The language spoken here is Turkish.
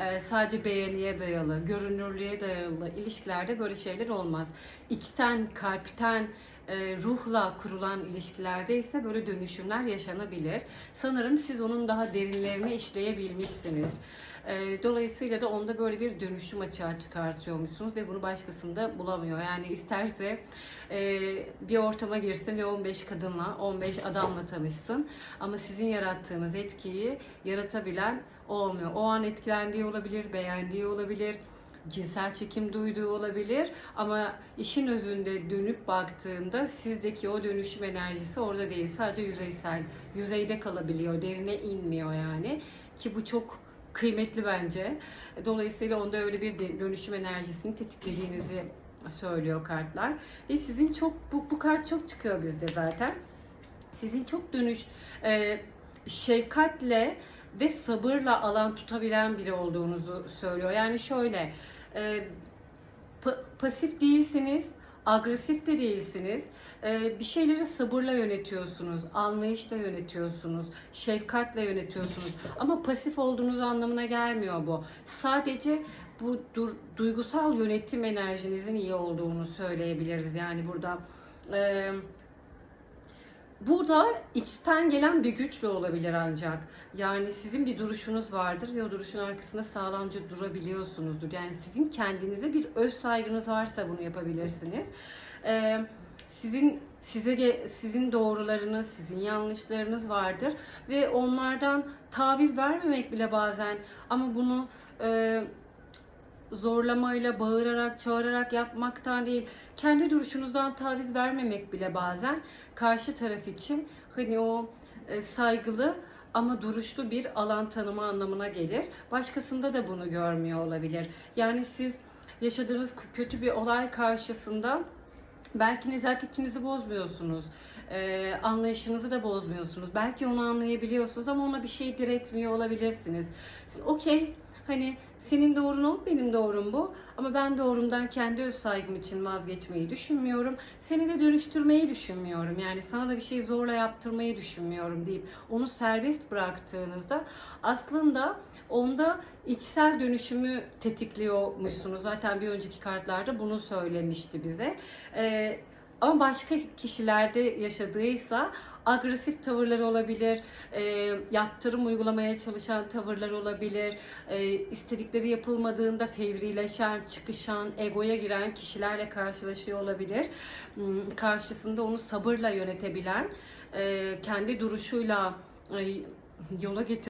e, sadece beğeniye dayalı, görünürlüğe dayalı ilişkilerde böyle şeyler olmaz. İçten, kalpten, ruhla kurulan ilişkilerde ise böyle dönüşümler yaşanabilir. Sanırım siz onun daha derinlerine işleyebilmişsiniz. E, Dolayısıyla da onda böyle bir dönüşüm açığa çıkartıyormuşsunuz ve bunu başkasında bulamıyor. Yani isterse e, bir ortama girsin ve 15 kadınla, 15 adamla tanışsın. Ama sizin yarattığınız etkiyi yaratabilen olmuyor. O an etkilendiği olabilir, beğendiği olabilir, cinsel çekim duyduğu olabilir ama işin özünde dönüp baktığında sizdeki o dönüşüm enerjisi orada değil. Sadece yüzeysel, yüzeyde kalabiliyor, derine inmiyor yani. Ki bu çok kıymetli bence. Dolayısıyla onda öyle bir dönüşüm enerjisini tetiklediğinizi söylüyor kartlar. Ve sizin çok, bu, bu kart çok çıkıyor bizde zaten. Sizin çok dönüş, e, şefkatle ve sabırla alan tutabilen biri olduğunuzu söylüyor. Yani şöyle, e, pa- pasif değilsiniz, agresif de değilsiniz. E, bir şeyleri sabırla yönetiyorsunuz, anlayışla yönetiyorsunuz, şefkatle yönetiyorsunuz. Ama pasif olduğunuz anlamına gelmiyor bu. Sadece bu dur- duygusal yönetim enerjinizin iyi olduğunu söyleyebiliriz. Yani burada e, Burada içten gelen bir güçle olabilir ancak. Yani sizin bir duruşunuz vardır ve o duruşun arkasında sağlamca durabiliyorsunuzdur. Yani sizin kendinize bir öz saygınız varsa bunu yapabilirsiniz. Ee, sizin size sizin doğrularınız, sizin yanlışlarınız vardır ve onlardan taviz vermemek bile bazen ama bunu e, zorlamayla, bağırarak, çağırarak yapmaktan değil, kendi duruşunuzdan taviz vermemek bile bazen karşı taraf için hani o e, saygılı ama duruşlu bir alan tanıma anlamına gelir. Başkasında da bunu görmüyor olabilir. Yani siz yaşadığınız kötü bir olay karşısında belki nezaketinizi bozmuyorsunuz. e, anlayışınızı da bozmuyorsunuz. Belki onu anlayabiliyorsunuz ama ona bir şey diretmiyor olabilirsiniz. Okey hani senin doğrun o, benim doğrum bu. Ama ben doğrumdan kendi öz saygım için vazgeçmeyi düşünmüyorum. Seni de dönüştürmeyi düşünmüyorum. Yani sana da bir şey zorla yaptırmayı düşünmüyorum deyip onu serbest bıraktığınızda aslında onda içsel dönüşümü tetikliyormuşsunuz. Zaten bir önceki kartlarda bunu söylemişti bize. Ee, ama başka kişilerde yaşadıysa agresif tavırlar olabilir, e, yaptırım uygulamaya çalışan tavırlar olabilir, e, istedikleri yapılmadığında fevrileşen, çıkışan, egoya giren kişilerle karşılaşıyor olabilir. Hmm, Karşısında onu sabırla yönetebilen, e, kendi duruşuyla e, yola getir